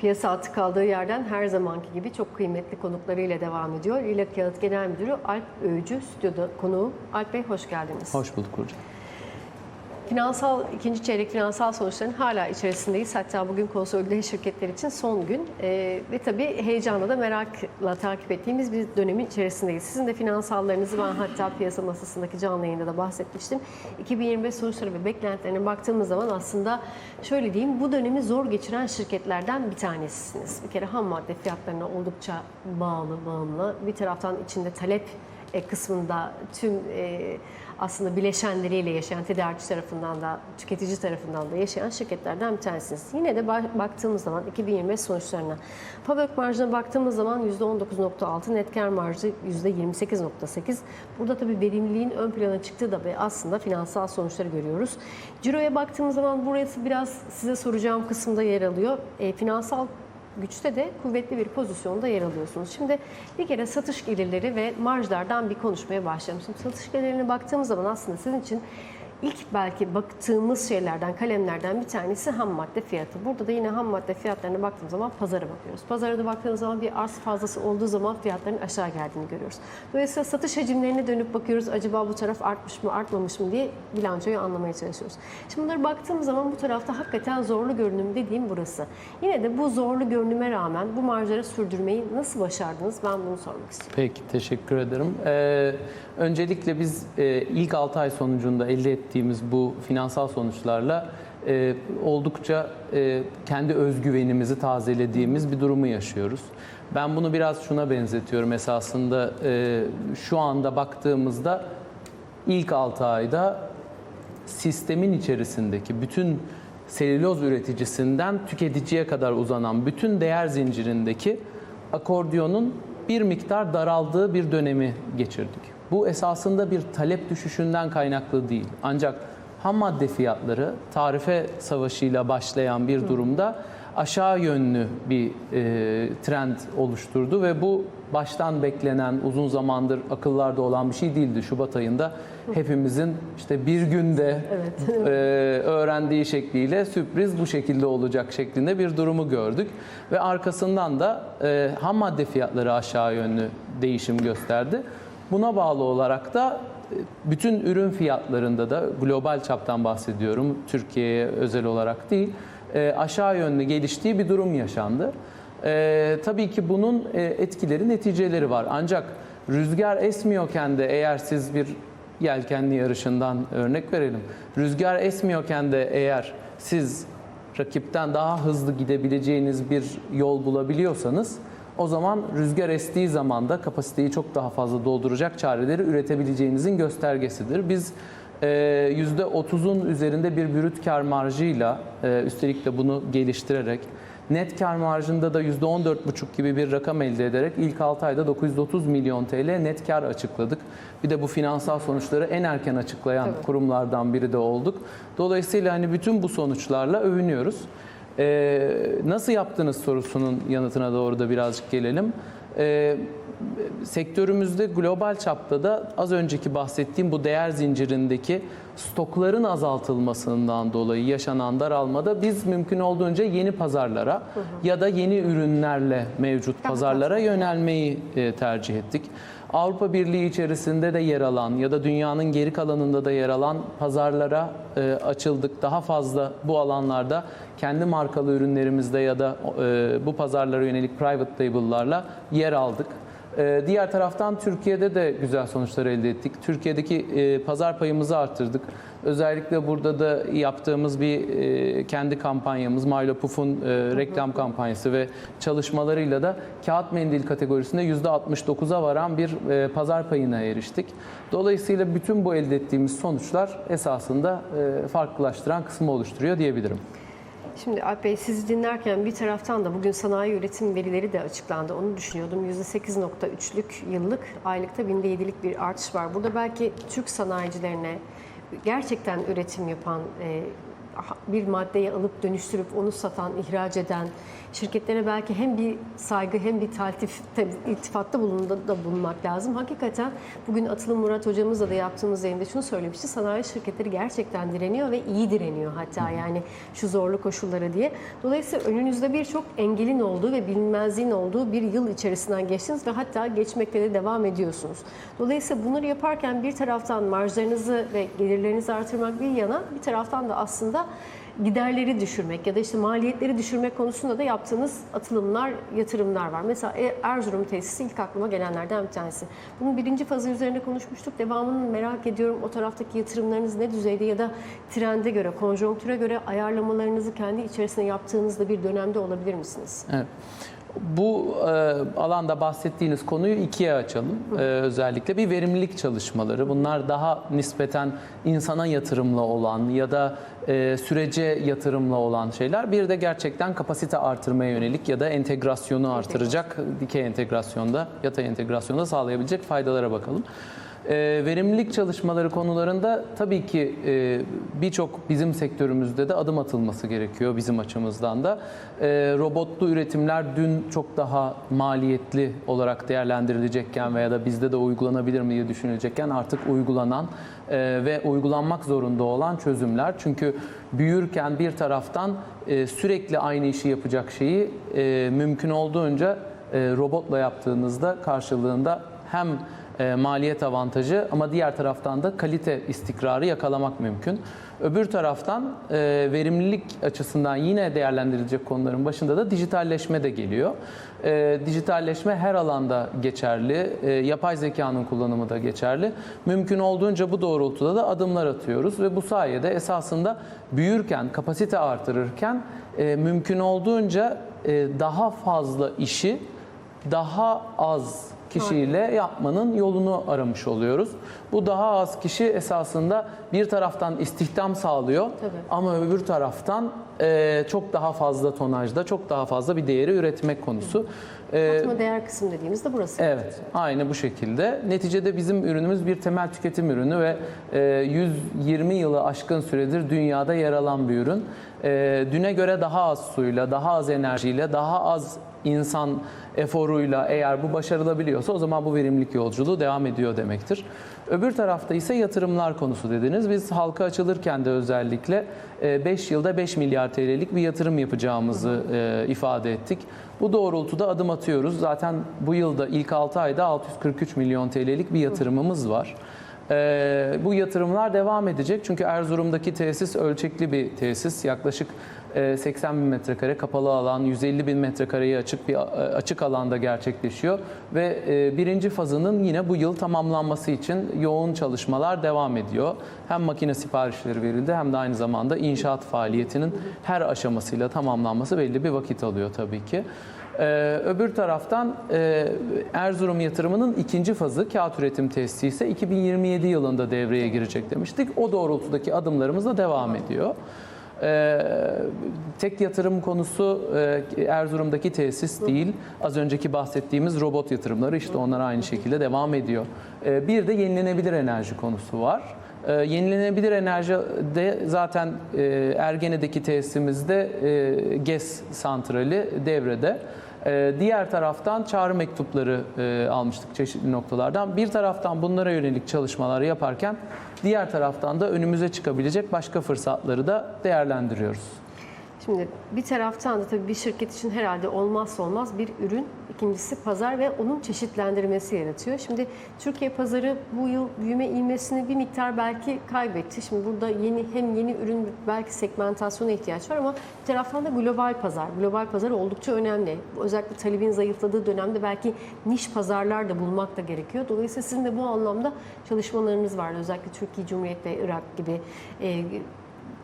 Piyasa atı kaldığı yerden her zamanki gibi çok kıymetli konuklarıyla devam ediyor. İla Kağıt Genel Müdürü Alp Öğücü stüdyoda konuğum. Alp Bey hoş geldiniz. Hoş bulduk hocam. Finansal, ikinci çeyrek finansal sonuçların hala içerisindeyiz. Hatta bugün konsolide şirketler için son gün. Ee, ve tabii heyecanla da merakla takip ettiğimiz bir dönemin içerisindeyiz. Sizin de finansallarınızı ben hatta piyasa masasındaki canlı yayında da bahsetmiştim. 2025 sonuçları ve beklentilerine baktığımız zaman aslında şöyle diyeyim bu dönemi zor geçiren şirketlerden bir tanesisiniz. Bir kere ham madde fiyatlarına oldukça bağlı, bağımlı. Bir taraftan içinde talep e, kısmında tüm e, aslında bileşenleriyle yaşayan tedarikçi tarafından da tüketici tarafından da yaşayan şirketlerden bir tanesiniz. Yine de ba- baktığımız zaman 2025 sonuçlarına Pavök marjına baktığımız zaman %19.6 net kar marjı %28.8. Burada tabii verimliliğin ön plana çıktığı da ve aslında finansal sonuçları görüyoruz. Ciro'ya baktığımız zaman burası biraz size soracağım kısımda yer alıyor. E, finansal güçte de kuvvetli bir pozisyonda yer alıyorsunuz. Şimdi bir kere satış gelirleri ve marjlardan bir konuşmaya başlayalım. Şimdi satış gelirlerine baktığımız zaman aslında sizin için ilk belki baktığımız şeylerden, kalemlerden bir tanesi ham madde fiyatı. Burada da yine ham madde fiyatlarına baktığımız zaman pazara bakıyoruz. Pazara da baktığımız zaman bir arz fazlası olduğu zaman fiyatların aşağı geldiğini görüyoruz. Dolayısıyla satış hacimlerine dönüp bakıyoruz. Acaba bu taraf artmış mı, artmamış mı diye bilançoyu anlamaya çalışıyoruz. Şimdi bunlara baktığımız zaman bu tarafta hakikaten zorlu görünüm dediğim burası. Yine de bu zorlu görünüme rağmen bu marjları sürdürmeyi nasıl başardınız? Ben bunu sormak istiyorum. Peki, teşekkür ederim. Ee, öncelikle biz e, ilk 6 ay sonucunda elde ettiğimiz bu finansal sonuçlarla e, oldukça e, kendi özgüvenimizi tazelediğimiz bir durumu yaşıyoruz. Ben bunu biraz şuna benzetiyorum esasında. Şu anda baktığımızda ilk 6 ayda sistemin içerisindeki bütün selüloz üreticisinden tüketiciye kadar uzanan bütün değer zincirindeki akordiyonun bir miktar daraldığı bir dönemi geçirdik. Bu esasında bir talep düşüşünden kaynaklı değil. Ancak ham madde fiyatları tarife savaşıyla başlayan bir durumda aşağı yönlü bir e, trend oluşturdu ve bu baştan beklenen uzun zamandır akıllarda olan bir şey değildi. Şubat ayında hepimizin işte bir günde e, öğrendiği şekliyle sürpriz bu şekilde olacak şeklinde bir durumu gördük ve arkasından da e, ham madde fiyatları aşağı yönlü değişim gösterdi. Buna bağlı olarak da e, bütün ürün fiyatlarında da global çaptan bahsediyorum. Türkiye'ye özel olarak değil. e, aşağı yönlü geliştiği bir durum yaşandı. E, tabii ki bunun etkileri, neticeleri var. Ancak rüzgar esmiyorken de eğer siz bir yelkenli yarışından örnek verelim. Rüzgar esmiyorken de eğer siz rakipten daha hızlı gidebileceğiniz bir yol bulabiliyorsanız o zaman rüzgar estiği zaman da kapasiteyi çok daha fazla dolduracak çareleri üretebileceğinizin göstergesidir. Biz e, %30'un üzerinde bir brüt kar marjıyla e, üstelik de bunu geliştirerek net kar marjında da %14,5 gibi bir rakam elde ederek ilk 6 ayda 930 milyon TL net kar açıkladık. Bir de bu finansal sonuçları en erken açıklayan Tabii. kurumlardan biri de olduk. Dolayısıyla hani bütün bu sonuçlarla övünüyoruz. Ee, nasıl yaptınız sorusunun yanıtına doğru da birazcık gelelim. Ee, sektörümüzde global çapta da az önceki bahsettiğim bu değer zincirindeki stokların azaltılmasından dolayı yaşanan daralmada biz mümkün olduğunca yeni pazarlara ya da yeni ürünlerle mevcut pazarlara yönelmeyi e, tercih ettik. Avrupa Birliği içerisinde de yer alan ya da dünyanın geri kalanında da yer alan pazarlara e, açıldık. Daha fazla bu alanlarda kendi markalı ürünlerimizde ya da e, bu pazarlara yönelik private label'larla yer aldık. Ee, Diğer taraftan Türkiye'de de güzel sonuçlar elde ettik. Türkiye'deki e, pazar payımızı arttırdık. Özellikle burada da yaptığımız bir e, kendi kampanyamız, Milo Puff'un e, reklam kampanyası ve çalışmalarıyla da kağıt mendil kategorisinde %69'a varan bir e, pazar payına eriştik. Dolayısıyla bütün bu elde ettiğimiz sonuçlar esasında e, farklılaştıran kısmı oluşturuyor diyebilirim. Şimdi Alp Bey sizi dinlerken bir taraftan da bugün sanayi üretim verileri de açıklandı. Onu düşünüyordum. %8.3'lük yıllık, aylıkta binde yedilik bir artış var. Burada belki Türk sanayicilerine gerçekten üretim yapan, e, bir maddeyi alıp dönüştürüp onu satan, ihraç eden şirketlere belki hem bir saygı hem bir taltif, iltifatta bulunda da bulunmak lazım. Hakikaten bugün Atılım Murat hocamızla da yaptığımız yayında şunu söylemişti. Sanayi şirketleri gerçekten direniyor ve iyi direniyor hatta yani şu zorlu koşullara diye. Dolayısıyla önünüzde birçok engelin olduğu ve bilinmezliğin olduğu bir yıl içerisinden geçtiniz ve hatta geçmekte de devam ediyorsunuz. Dolayısıyla bunları yaparken bir taraftan marjlarınızı ve gelirlerinizi artırmak bir yana bir taraftan da aslında giderleri düşürmek ya da işte maliyetleri düşürmek konusunda da yaptığınız atılımlar, yatırımlar var. Mesela E- Erzurum tesisi ilk aklıma gelenlerden bir tanesi. Bunun birinci fazı üzerinde konuşmuştuk. Devamını merak ediyorum. O taraftaki yatırımlarınız ne düzeyde ya da trende göre, konjonktüre göre ayarlamalarınızı kendi içerisinde yaptığınızda bir dönemde olabilir misiniz? Evet. Bu e, alanda bahsettiğiniz konuyu ikiye açalım. E, özellikle bir verimlilik çalışmaları. Bunlar daha nispeten insana yatırımlı olan ya da e, sürece yatırımlı olan şeyler. Bir de gerçekten kapasite artırmaya yönelik ya da entegrasyonu artıracak dikey entegrasyonda, yatay entegrasyonda sağlayabilecek faydalara bakalım. E, verimlilik çalışmaları konularında tabii ki e, birçok bizim sektörümüzde de adım atılması gerekiyor bizim açımızdan da. E, robotlu üretimler dün çok daha maliyetli olarak değerlendirilecekken veya da bizde de uygulanabilir mi diye düşünülecekken artık uygulanan e, ve uygulanmak zorunda olan çözümler. Çünkü büyürken bir taraftan e, sürekli aynı işi yapacak şeyi mümkün olduğunca robotla yaptığınızda karşılığında hem e, maliyet avantajı ama diğer taraftan da kalite istikrarı yakalamak mümkün. Öbür taraftan e, verimlilik açısından yine değerlendirilecek konuların başında da dijitalleşme de geliyor. E, dijitalleşme her alanda geçerli, yapay zekanın kullanımı da geçerli. Mümkün olduğunca bu doğrultuda da adımlar atıyoruz ve bu sayede esasında büyürken, kapasite artırırken mümkün olduğunca daha fazla işi daha az kişiyle yapmanın yolunu aramış oluyoruz. Bu daha az kişi esasında bir taraftan istihdam sağlıyor Tabii. ama öbür taraftan e, çok daha fazla tonajda, çok daha fazla bir değeri üretmek konusu. E, Katma değer kısım dediğimiz de burası. Evet, aynı bu şekilde. Neticede bizim ürünümüz bir temel tüketim ürünü ve e, 120 yılı aşkın süredir dünyada yer alan bir ürün. E, düne göre daha az suyla, daha az enerjiyle, daha az insan eforuyla eğer bu başarılabiliyorsa o zaman bu verimlilik yolculuğu devam ediyor demektir. Öbür tarafta ise yatırımlar konusu dediniz. Biz halka açılırken de özellikle 5 yılda 5 milyar TL'lik bir yatırım yapacağımızı e, ifade ettik. Bu doğrultuda adım atıyoruz. Zaten bu yılda ilk 6 ayda 643 milyon TL'lik bir yatırımımız var. Ee, bu yatırımlar devam edecek çünkü Erzurum'daki tesis ölçekli bir tesis. Yaklaşık e, 80 bin metrekare kapalı alan, 150 bin metrekareyi açık bir e, açık alanda gerçekleşiyor ve e, birinci fazının yine bu yıl tamamlanması için yoğun çalışmalar devam ediyor. Hem makine siparişleri verildi hem de aynı zamanda inşaat faaliyetinin her aşamasıyla tamamlanması belli bir vakit alıyor tabii ki. Ee, öbür taraftan e, Erzurum yatırımının ikinci fazı kağıt üretim tesisi ise 2027 yılında devreye girecek demiştik. O doğrultudaki adımlarımız da devam ediyor. Ee, tek yatırım konusu e, Erzurum'daki tesis değil. Az önceki bahsettiğimiz robot yatırımları işte onlar aynı şekilde devam ediyor. Ee, bir de yenilenebilir enerji konusu var. Ee, yenilenebilir enerjide zaten e, Ergene'deki tesisimizde e, GES santrali devrede. Ee, diğer taraftan çağrı mektupları e, almıştık çeşitli noktalardan. Bir taraftan bunlara yönelik çalışmalar yaparken diğer taraftan da önümüze çıkabilecek başka fırsatları da değerlendiriyoruz. Şimdi bir taraftan da tabii bir şirket için herhalde olmazsa olmaz bir ürün, ikincisi pazar ve onun çeşitlendirmesi yaratıyor. Şimdi Türkiye pazarı bu yıl büyüme ivmesini bir miktar belki kaybetti. Şimdi burada yeni hem yeni ürün belki segmentasyona ihtiyaç var ama bir taraftan da global pazar. Global pazar oldukça önemli. Özellikle talebin zayıfladığı dönemde belki niş pazarlar da bulmak da gerekiyor. Dolayısıyla sizin de bu anlamda çalışmalarınız var. Özellikle Türkiye Cumhuriyeti ve Irak gibi e,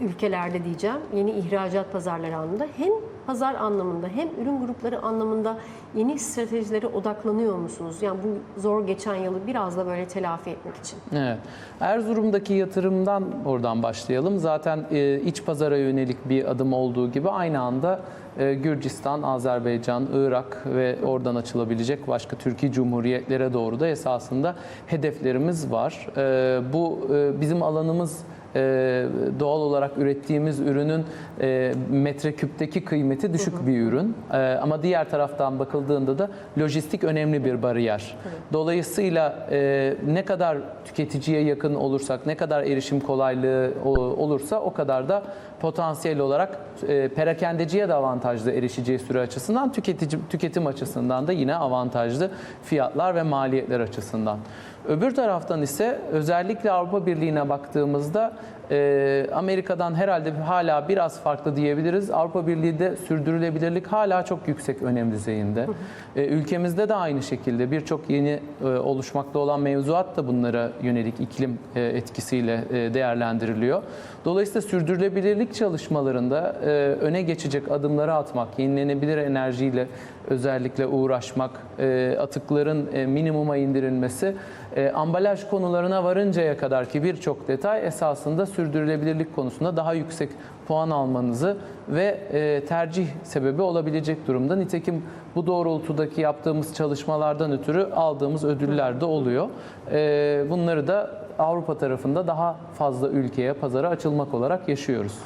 ülkelerde diyeceğim yeni ihracat pazarları anlamında hem pazar anlamında hem ürün grupları anlamında yeni stratejilere odaklanıyor musunuz? Yani bu zor geçen yılı biraz da böyle telafi etmek için. Evet. Erzurum'daki yatırımdan oradan başlayalım. Zaten e, iç pazara yönelik bir adım olduğu gibi aynı anda e, Gürcistan, Azerbaycan, Irak ve oradan açılabilecek başka Türkiye Cumhuriyetlere doğru da esasında hedeflerimiz var. E, bu bizim alanımız e, doğal olarak ürettiğimiz ürünün e, metreküpteki kıymeti düşük bir ürün. E, ama diğer taraftan bakıldığında da lojistik önemli bir bariyer. Dolayısıyla e, ne kadar tüketiciye yakın olursak, ne kadar erişim kolaylığı olursa o kadar da potansiyel olarak e, perakendeciye de avantajlı erişeceği süre açısından, tüketici tüketim açısından da yine avantajlı fiyatlar ve maliyetler açısından. Öbür taraftan ise özellikle Avrupa Birliği'ne baktığımızda e, Amerika'dan herhalde hala biraz farklı diyebiliriz. Avrupa Birliği'de sürdürülebilirlik hala çok yüksek önem düzeyinde. E, ülkemizde de aynı şekilde birçok yeni e, oluşmakta olan mevzuat da bunlara yönelik iklim e, etkisiyle e, değerlendiriliyor. Dolayısıyla sürdürülebilirlik çalışmalarında öne geçecek adımları atmak, yenilenebilir enerjiyle özellikle uğraşmak, atıkların minimuma indirilmesi, ambalaj konularına varıncaya kadar ki birçok detay esasında sürdürülebilirlik konusunda daha yüksek puan almanızı ve e, tercih sebebi olabilecek durumda. Nitekim bu doğrultudaki yaptığımız çalışmalardan ötürü aldığımız ödüller de oluyor. E, bunları da Avrupa tarafında daha fazla ülkeye, pazara açılmak olarak yaşıyoruz.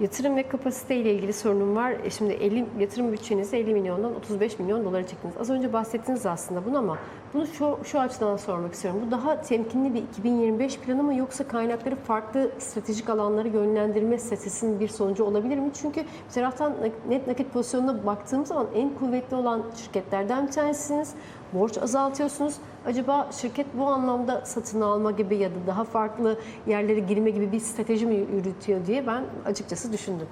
Yatırım ve kapasite ile ilgili sorunum var. E Şimdi 50, yatırım bütçenizi 50 milyondan 35 milyon dolara çektiniz. Az önce bahsettiniz aslında bunu ama bunu şu, şu açıdan sormak istiyorum. Bu daha temkinli bir 2025 planı mı yoksa kaynakları farklı stratejik alanlara yönlendirme stratejisinin bir sonucu olabilir mi? Çünkü bir taraftan net nakit pozisyonuna baktığım zaman en kuvvetli olan şirketlerden bir tanesiniz. Borç azaltıyorsunuz. Acaba şirket bu anlamda satın alma gibi ya da daha farklı yerlere girme gibi bir strateji mi yürütüyor diye ben açıkçası düşündüm.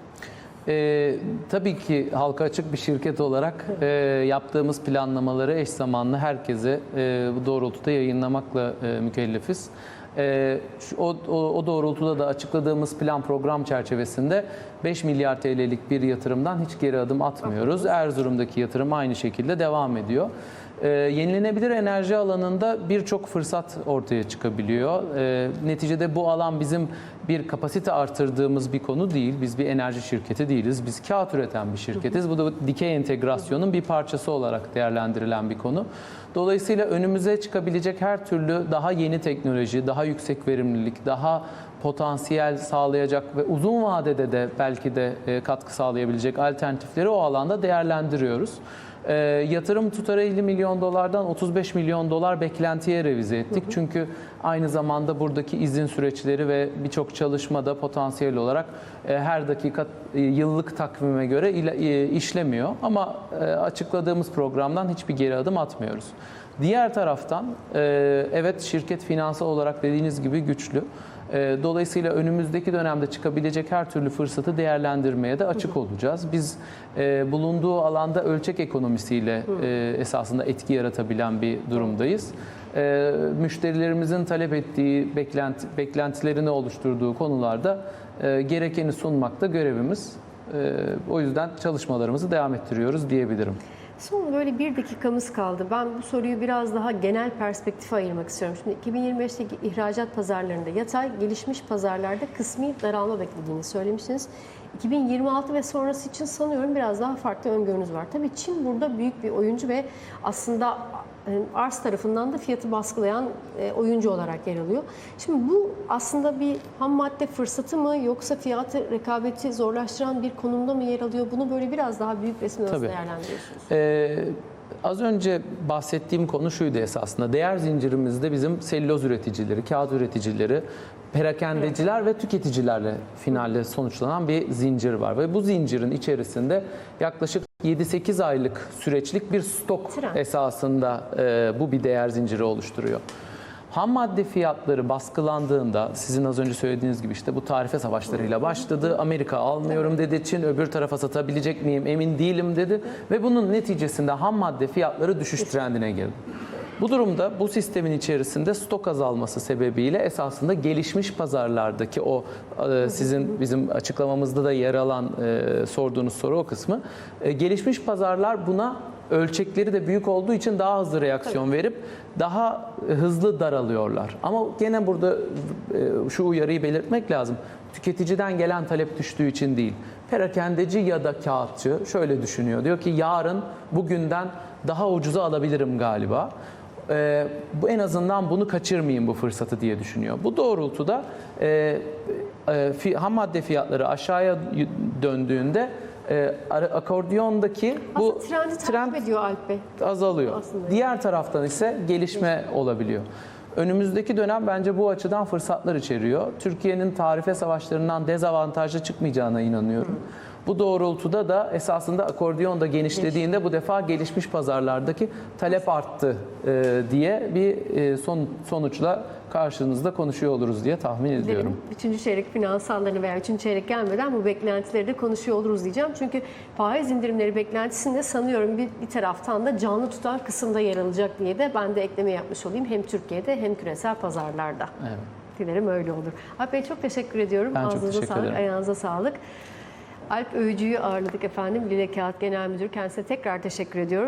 Ee, tabii ki halka açık bir şirket olarak e, yaptığımız planlamaları eş zamanlı herkese e, bu doğrultuda yayınlamakla e, mükellefiz. E, şu- o, o, o doğrultuda da açıkladığımız plan program çerçevesinde 5 milyar TL'lik bir yatırımdan hiç geri adım atmıyoruz. Erzurum'daki yatırım aynı şekilde devam ediyor. Ee, yenilenebilir enerji alanında birçok fırsat ortaya çıkabiliyor. Ee, neticede bu alan bizim bir kapasite artırdığımız bir konu değil. Biz bir enerji şirketi değiliz. Biz kağıt üreten bir şirketiz. Bu da dikey entegrasyonun bir parçası olarak değerlendirilen bir konu. Dolayısıyla önümüze çıkabilecek her türlü daha yeni teknoloji, daha yüksek verimlilik, daha potansiyel sağlayacak ve uzun vadede de belki de e, katkı sağlayabilecek alternatifleri o alanda değerlendiriyoruz. E, yatırım tutarı 50 milyon dolardan 35 milyon dolar beklentiye revize ettik. Çünkü aynı zamanda buradaki izin süreçleri ve birçok çalışmada potansiyel olarak e, her dakika e, yıllık takvime göre ile- e, işlemiyor. Ama e, açıkladığımız programdan hiçbir geri adım atmıyoruz. Diğer taraftan e, evet şirket finansal olarak dediğiniz gibi güçlü. E, Dolayısıyla önümüzdeki dönemde çıkabilecek her türlü fırsatı değerlendirmeye de açık olacağız. Biz e, bulunduğu alanda ölçek ekonomisiyle esasında etki yaratabilen bir durumdayız. Müşterilerimizin talep ettiği, beklenti, beklentilerini oluşturduğu konularda gerekeni sunmakta görevimiz. O yüzden çalışmalarımızı devam ettiriyoruz diyebilirim. Son böyle bir dakikamız kaldı. Ben bu soruyu biraz daha genel perspektife ayırmak istiyorum. Şimdi 2025'teki ihracat pazarlarında yatay, gelişmiş pazarlarda kısmi daralma beklediğini söylemiştiniz. 2026 ve sonrası için sanıyorum biraz daha farklı öngörünüz var. Tabii Çin burada büyük bir oyuncu ve aslında arz tarafından da fiyatı baskılayan e, oyuncu olarak yer alıyor. Şimdi bu aslında bir ham madde fırsatı mı yoksa fiyatı rekabeti zorlaştıran bir konumda mı yer alıyor? Bunu böyle biraz daha büyük resimde nasıl değerlendiriyorsunuz? Ee, az önce bahsettiğim konu şuydu esasında. Değer zincirimizde bizim selüloz üreticileri, kağıt üreticileri, perakendeciler ve tüketicilerle finalde sonuçlanan bir zincir var. Ve bu zincirin içerisinde yaklaşık 7-8 aylık süreçlik bir stok Tren. esasında e, bu bir değer zinciri oluşturuyor. Ham madde fiyatları baskılandığında sizin az önce söylediğiniz gibi işte bu tarife savaşlarıyla başladı. Amerika almıyorum dedi. Çin öbür tarafa satabilecek miyim emin değilim dedi. Ve bunun neticesinde ham madde fiyatları düşüş trendine girdi. Bu durumda bu sistemin içerisinde stok azalması sebebiyle esasında gelişmiş pazarlardaki o e, sizin bizim açıklamamızda da yer alan e, sorduğunuz soru o kısmı. E, gelişmiş pazarlar buna ölçekleri de büyük olduğu için daha hızlı reaksiyon verip daha hızlı daralıyorlar. Ama gene burada şu uyarıyı belirtmek lazım. Tüketiciden gelen talep düştüğü için değil. Perakendeci ya da kağıtçı şöyle düşünüyor. Diyor ki yarın bugünden daha ucuza alabilirim galiba. E, bu en azından bunu kaçırmayayım bu fırsatı diye düşünüyor. Bu doğrultuda e, e, ham madde fiyatları aşağıya döndüğünde e, akordiyondaki bu trendi trend ediyor Alp Bey. azalıyor. Aslında. Diğer taraftan ise gelişme olabiliyor. Önümüzdeki dönem bence bu açıdan fırsatlar içeriyor. Türkiye'nin tarife savaşlarından dezavantajlı çıkmayacağına inanıyorum. Bu doğrultuda da esasında akordiyon da genişlediğinde bu defa gelişmiş pazarlardaki talep arttı e, diye bir e, son, sonuçla karşınızda konuşuyor oluruz diye tahmin ediyorum. Dilerim üçüncü çeyrek finansallarını veya üçüncü çeyrek gelmeden bu beklentileri de konuşuyor oluruz diyeceğim. Çünkü faiz indirimleri beklentisinde sanıyorum bir, bir taraftan da canlı tutan kısımda yer alacak diye de ben de ekleme yapmış olayım. Hem Türkiye'de hem küresel pazarlarda. Evet. Dilerim öyle olur. Alp Bey çok teşekkür ediyorum. Ben çok Ağzınıza teşekkür sağlık, ederim. ayağınıza sağlık. Alp Öğücü'yü ağırladık efendim. Lile Kağıt Genel Müdür. Kendisine tekrar teşekkür ediyorum.